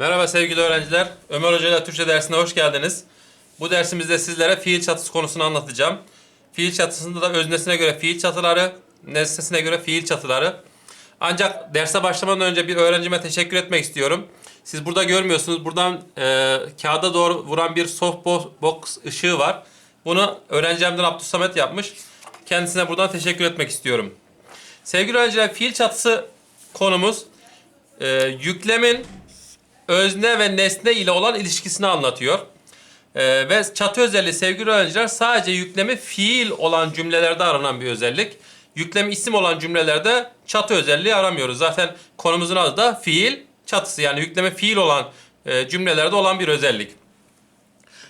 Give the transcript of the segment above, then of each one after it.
Merhaba sevgili öğrenciler. Ömer Hoca ile Türkçe dersine hoş geldiniz. Bu dersimizde sizlere fiil çatısı konusunu anlatacağım. Fiil çatısında da öznesine göre fiil çatıları, nesnesine göre fiil çatıları. Ancak derse başlamadan önce bir öğrencime teşekkür etmek istiyorum. Siz burada görmüyorsunuz. Buradan e, kağıda doğru vuran bir softbox ışığı var. Bunu öğrencimden Abdülsamet yapmış. Kendisine buradan teşekkür etmek istiyorum. Sevgili öğrenciler fiil çatısı konumuz e, yüklemin özne ve nesne ile olan ilişkisini anlatıyor. Ee, ve çatı özelliği sevgili öğrenciler sadece yüklemi fiil olan cümlelerde aranan bir özellik. Yüklemi isim olan cümlelerde çatı özelliği aramıyoruz. Zaten konumuzun adı da fiil çatısı yani yüklemi fiil olan e, cümlelerde olan bir özellik.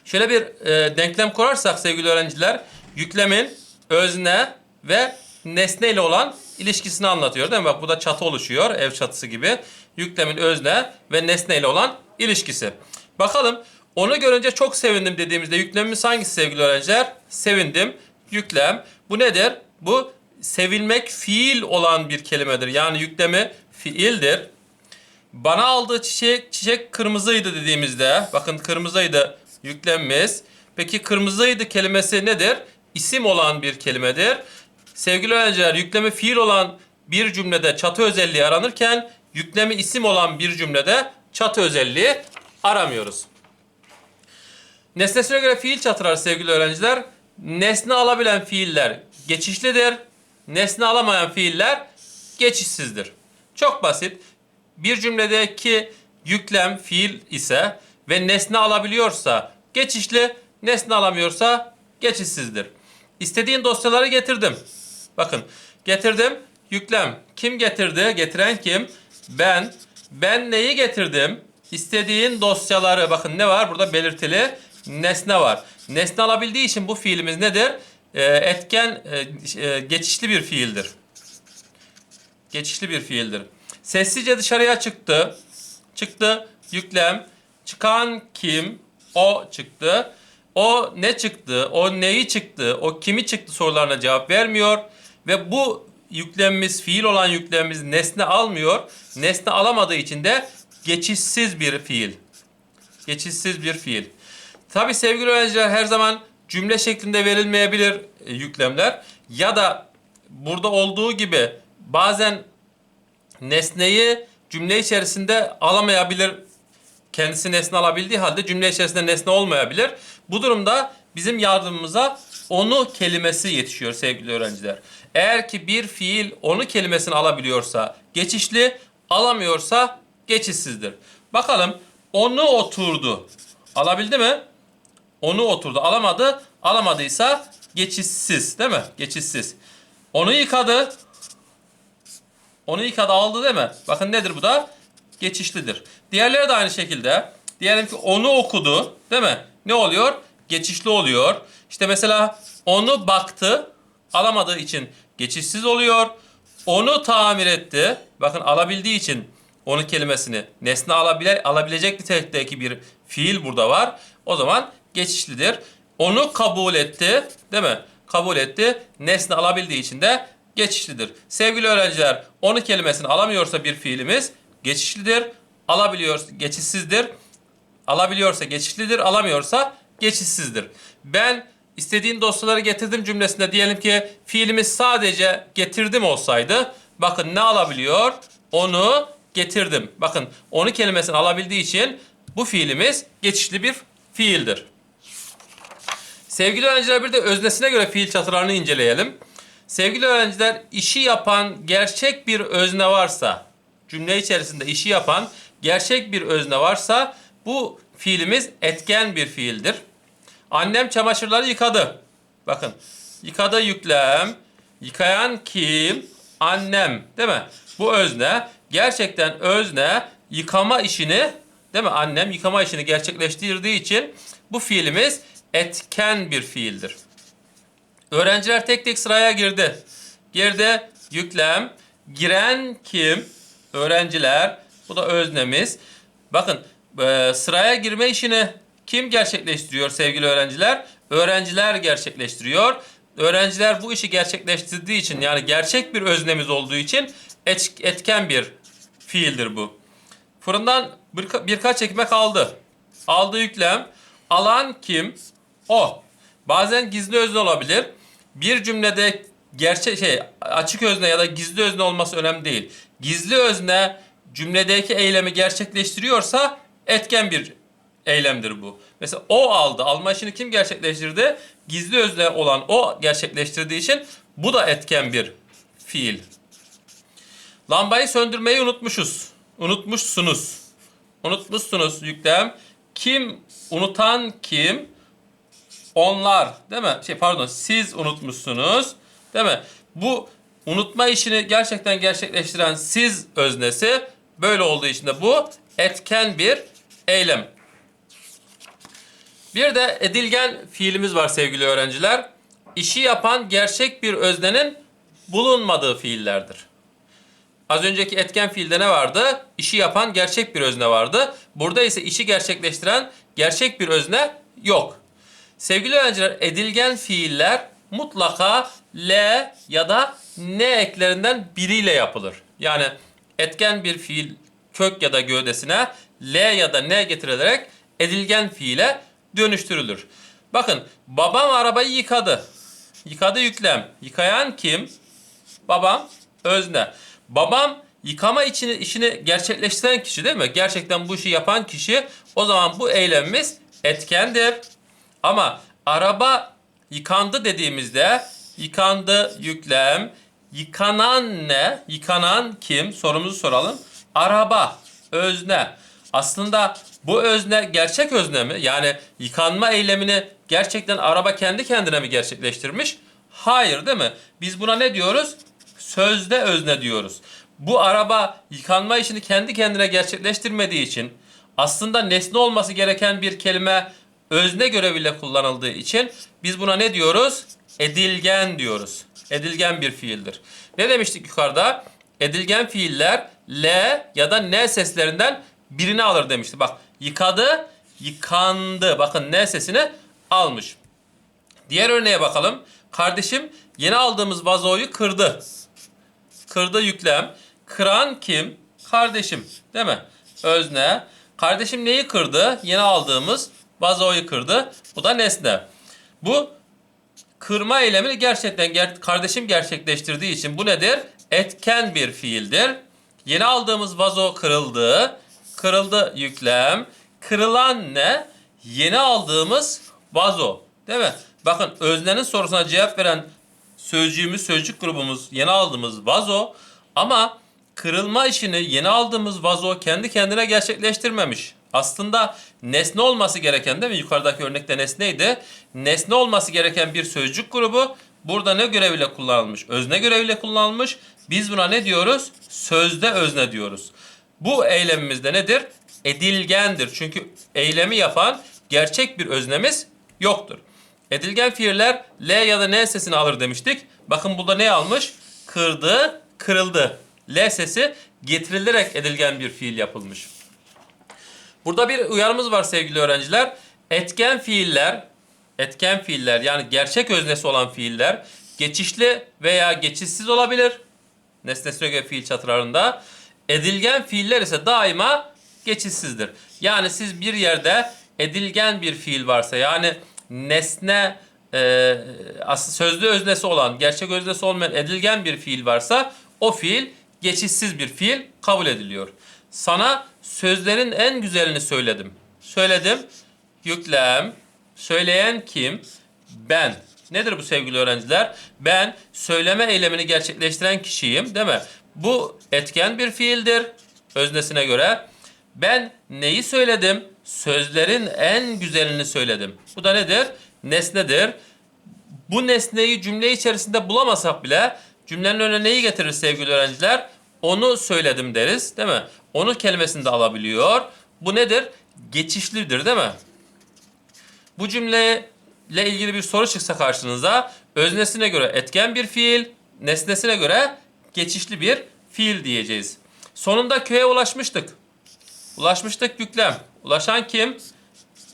Şöyle bir e, denklem kurarsak sevgili öğrenciler yüklemin özne ve nesne ile olan ilişkisini anlatıyor değil mi? Bak bu da çatı oluşuyor ev çatısı gibi. Yüklemin özne ve nesne ile olan ilişkisi. Bakalım onu görünce çok sevindim dediğimizde yüklemimiz hangisi sevgili öğrenciler? Sevindim. Yüklem. Bu nedir? Bu sevilmek fiil olan bir kelimedir. Yani yüklemi fiildir. Bana aldığı çiçek, çiçek kırmızıydı dediğimizde, bakın kırmızıydı yüklemimiz. Peki kırmızıydı kelimesi nedir? İsim olan bir kelimedir. Sevgili öğrenciler, yüklemi fiil olan bir cümlede çatı özelliği aranırken, yüklemi isim olan bir cümlede çatı özelliği aramıyoruz. Nesnesine göre fiil çatılar sevgili öğrenciler. Nesne alabilen fiiller geçişlidir. Nesne alamayan fiiller geçişsizdir. Çok basit. Bir cümledeki yüklem fiil ise ve nesne alabiliyorsa geçişli, nesne alamıyorsa geçişsizdir. İstediğin dosyaları getirdim. Bakın getirdim. Yüklem. Kim getirdi? Getiren kim? Ben. Ben neyi getirdim? İstediğin dosyaları bakın ne var? Burada belirtili nesne var. Nesne alabildiği için bu fiilimiz nedir? Ee, etken e, e, geçişli bir fiildir. Geçişli bir fiildir. Sessizce dışarıya çıktı. Çıktı yüklem. Çıkan kim? O çıktı. O ne çıktı? O neyi çıktı? O kimi çıktı sorularına cevap vermiyor. Ve bu yüklemimiz, fiil olan yüklemimiz nesne almıyor. Nesne alamadığı için de geçişsiz bir fiil. Geçişsiz bir fiil. Tabi sevgili öğrenciler her zaman cümle şeklinde verilmeyebilir e, yüklemler. Ya da burada olduğu gibi bazen nesneyi cümle içerisinde alamayabilir. Kendisi nesne alabildiği halde cümle içerisinde nesne olmayabilir. Bu durumda bizim yardımımıza onu kelimesi yetişiyor sevgili öğrenciler. Eğer ki bir fiil onu kelimesini alabiliyorsa geçişli, alamıyorsa geçişsizdir. Bakalım onu oturdu. Alabildi mi? Onu oturdu. Alamadı. Alamadıysa geçişsiz değil mi? Geçişsiz. Onu yıkadı. Onu yıkadı aldı değil mi? Bakın nedir bu da? Geçişlidir. Diğerleri de aynı şekilde. Diyelim ki onu okudu değil mi? Ne oluyor? Geçişli oluyor. İşte mesela onu baktı. Alamadığı için geçişsiz oluyor. Onu tamir etti. Bakın alabildiği için onu kelimesini nesne alabile, alabilecek nitelikteki bir fiil burada var. O zaman geçişlidir. Onu kabul etti, değil mi? Kabul etti. Nesne alabildiği için de geçişlidir. Sevgili öğrenciler, onu kelimesini alamıyorsa bir fiilimiz geçişlidir. Alabiliyor, geçişsizdir. Alabiliyorsa geçişlidir, alamıyorsa geçişsizdir. Ben istediğin dosyaları getirdim cümlesinde diyelim ki fiilimiz sadece getirdim olsaydı bakın ne alabiliyor? Onu getirdim. Bakın onu kelimesini alabildiği için bu fiilimiz geçişli bir fiildir. Sevgili öğrenciler bir de öznesine göre fiil çatılarını inceleyelim. Sevgili öğrenciler işi yapan gerçek bir özne varsa, cümle içerisinde işi yapan gerçek bir özne varsa bu fiilimiz etken bir fiildir. Annem çamaşırları yıkadı. Bakın yıkadı yüklem. Yıkayan kim? Annem değil mi? Bu özne. Gerçekten özne yıkama işini değil mi? Annem yıkama işini gerçekleştirdiği için bu fiilimiz etken bir fiildir. Öğrenciler tek tek sıraya girdi. Girdi yüklem. Giren kim? Öğrenciler. Bu da öznemiz. Bakın e, sıraya girme işini kim gerçekleştiriyor sevgili öğrenciler? Öğrenciler gerçekleştiriyor. Öğrenciler bu işi gerçekleştirdiği için yani gerçek bir öznemiz olduğu için et- etken bir fiildir bu. Fırından birka- birkaç ekmek aldı. Aldı yüklem. Alan kim? O. Bazen gizli özne olabilir. Bir cümlede gerçek şey açık özne ya da gizli özne olması önemli değil. Gizli özne cümledeki eylemi gerçekleştiriyorsa etken bir eylemdir bu. Mesela o aldı. Alma işini kim gerçekleştirdi? Gizli özne olan o gerçekleştirdiği için bu da etken bir fiil. Lambayı söndürmeyi unutmuşuz. Unutmuşsunuz. Unutmuşsunuz yüklem. Kim unutan kim? Onlar değil mi? Şey pardon siz unutmuşsunuz. Değil mi? Bu unutma işini gerçekten gerçekleştiren siz öznesi böyle olduğu için de bu etken bir eylem. Bir de edilgen fiilimiz var sevgili öğrenciler. İşi yapan gerçek bir öznenin bulunmadığı fiillerdir. Az önceki etken fiilde ne vardı? İşi yapan gerçek bir özne vardı. Burada ise işi gerçekleştiren gerçek bir özne yok. Sevgili öğrenciler edilgen fiiller mutlaka L ya da N eklerinden biriyle yapılır. Yani etken bir fiil kök ya da gövdesine L ya da N getirilerek edilgen fiile dönüştürülür. Bakın babam arabayı yıkadı. Yıkadı yüklem. Yıkayan kim? Babam özne. Babam yıkama içini, işini gerçekleştiren kişi değil mi? Gerçekten bu işi yapan kişi. O zaman bu eylemimiz etkendir. Ama araba yıkandı dediğimizde yıkandı yüklem. Yıkanan ne? Yıkanan kim? Sorumuzu soralım. Araba, özne. Aslında bu özne gerçek özne mi? Yani yıkanma eylemini gerçekten araba kendi kendine mi gerçekleştirmiş? Hayır değil mi? Biz buna ne diyoruz? Sözde özne diyoruz. Bu araba yıkanma işini kendi kendine gerçekleştirmediği için aslında nesne olması gereken bir kelime özne göreviyle kullanıldığı için biz buna ne diyoruz? Edilgen diyoruz. Edilgen bir fiildir. Ne demiştik yukarıda? Edilgen fiiller L ya da N seslerinden birini alır demişti. Bak yıkadı, yıkandı. Bakın N sesini almış. Diğer örneğe bakalım. Kardeşim yeni aldığımız vazoyu kırdı. Kırdı yüklem. Kıran kim? Kardeşim. Değil mi? Özne. Kardeşim neyi kırdı? Yeni aldığımız vazoyu kırdı. Bu da nesne. Bu kırma eylemini gerçekten ger- kardeşim gerçekleştirdiği için bu nedir? Etken bir fiildir. Yeni aldığımız vazo kırıldı. Kırıldı yüklem. Kırılan ne? Yeni aldığımız vazo. Değil mi? Bakın öznenin sorusuna cevap veren sözcüğümüz, sözcük grubumuz yeni aldığımız vazo ama kırılma işini yeni aldığımız vazo kendi kendine gerçekleştirmemiş. Aslında nesne olması gereken değil mi? Yukarıdaki örnekte nesneydi. Nesne olması gereken bir sözcük grubu burada ne göreviyle kullanılmış? Özne göreviyle kullanılmış. Biz buna ne diyoruz? Sözde özne diyoruz. Bu eylemimiz de nedir? Edilgendir. Çünkü eylemi yapan gerçek bir öznemiz yoktur. Edilgen fiiller L ya da N sesini alır demiştik. Bakın burada ne almış? Kırdı, kırıldı. L sesi getirilerek edilgen bir fiil yapılmış. Burada bir uyarımız var sevgili öğrenciler. Etken fiiller, etken fiiller yani gerçek öznesi olan fiiller geçişli veya geçişsiz olabilir. Nesnesine göre fiil çatılarında. Edilgen fiiller ise daima geçişsizdir. Yani siz bir yerde edilgen bir fiil varsa yani nesne e, asıl sözlü öznesi olan, gerçek öznesi olmayan edilgen bir fiil varsa o fiil geçişsiz bir fiil kabul ediliyor. Sana sözlerin en güzelini söyledim. Söyledim. Yüklem. Söyleyen kim? Ben. Nedir bu sevgili öğrenciler? Ben söyleme eylemini gerçekleştiren kişiyim değil mi? Bu etken bir fiildir öznesine göre. Ben neyi söyledim? Sözlerin en güzelini söyledim. Bu da nedir? Nesnedir. Bu nesneyi cümle içerisinde bulamasak bile cümlenin önüne neyi getirir sevgili öğrenciler? Onu söyledim deriz değil mi? Onu kelimesini de alabiliyor. Bu nedir? Geçişlidir değil mi? Bu cümleyle ilgili bir soru çıksa karşınıza öznesine göre etken bir fiil, nesnesine göre geçişli bir fiil diyeceğiz. Sonunda köye ulaşmıştık. Ulaşmıştık yüklem. Ulaşan kim?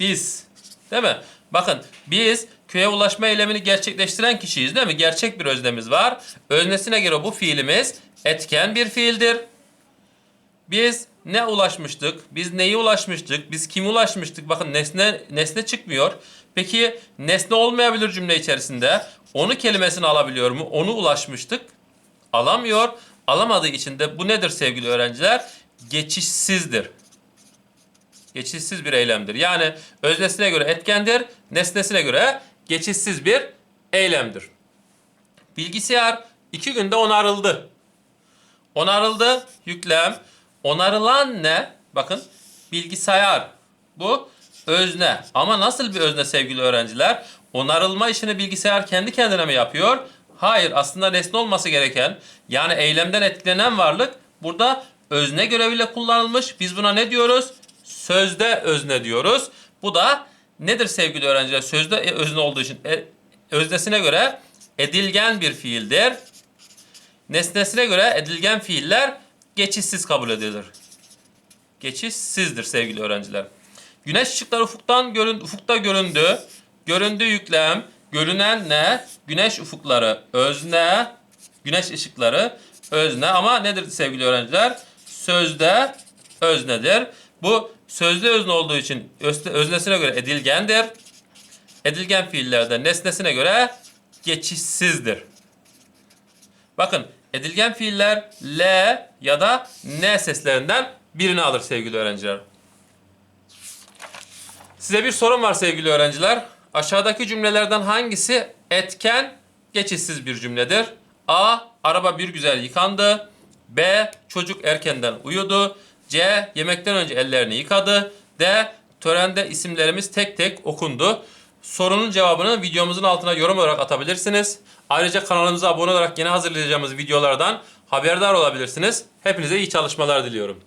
Biz. Değil mi? Bakın biz köye ulaşma eylemini gerçekleştiren kişiyiz değil mi? Gerçek bir öznemiz var. Öznesine göre bu fiilimiz etken bir fiildir. Biz ne ulaşmıştık? Biz neyi ulaşmıştık? Biz kimi ulaşmıştık? Bakın nesne nesne çıkmıyor. Peki nesne olmayabilir cümle içerisinde. Onu kelimesini alabiliyor mu? Onu ulaşmıştık. Alamıyor. Alamadığı için de bu nedir sevgili öğrenciler? Geçişsizdir. Geçişsiz bir eylemdir. Yani öznesine göre etkendir, nesnesine göre geçişsiz bir eylemdir. Bilgisayar iki günde onarıldı. Onarıldı, yüklem. Onarılan ne? Bakın bilgisayar. Bu özne. Ama nasıl bir özne sevgili öğrenciler? Onarılma işini bilgisayar kendi kendine mi yapıyor? Hayır aslında nesne olması gereken yani eylemden etkilenen varlık burada özne göreviyle kullanılmış. Biz buna ne diyoruz? Sözde özne diyoruz. Bu da nedir sevgili öğrenciler? Sözde özne olduğu için e, öznesine göre edilgen bir fiildir. Nesnesine göre edilgen fiiller geçişsiz kabul edilir. Geçişsizdir sevgili öğrenciler. Güneş ışıkları ufuktan görün, ufukta göründü. Göründü yüklem. Görünen ne? Güneş ufukları özne. Güneş ışıkları özne ama nedir sevgili öğrenciler? Sözde öznedir. Bu sözde özne olduğu için özne- öznesine göre edilgendir. Edilgen fiillerde nesnesine göre geçişsizdir. Bakın edilgen fiiller L ya da N seslerinden birini alır sevgili öğrenciler. Size bir sorum var sevgili öğrenciler. Aşağıdaki cümlelerden hangisi etken, geçişsiz bir cümledir? A. Araba bir güzel yıkandı. B. Çocuk erkenden uyudu. C. Yemekten önce ellerini yıkadı. D. Törende isimlerimiz tek tek okundu. Sorunun cevabını videomuzun altına yorum olarak atabilirsiniz. Ayrıca kanalımıza abone olarak yeni hazırlayacağımız videolardan haberdar olabilirsiniz. Hepinize iyi çalışmalar diliyorum.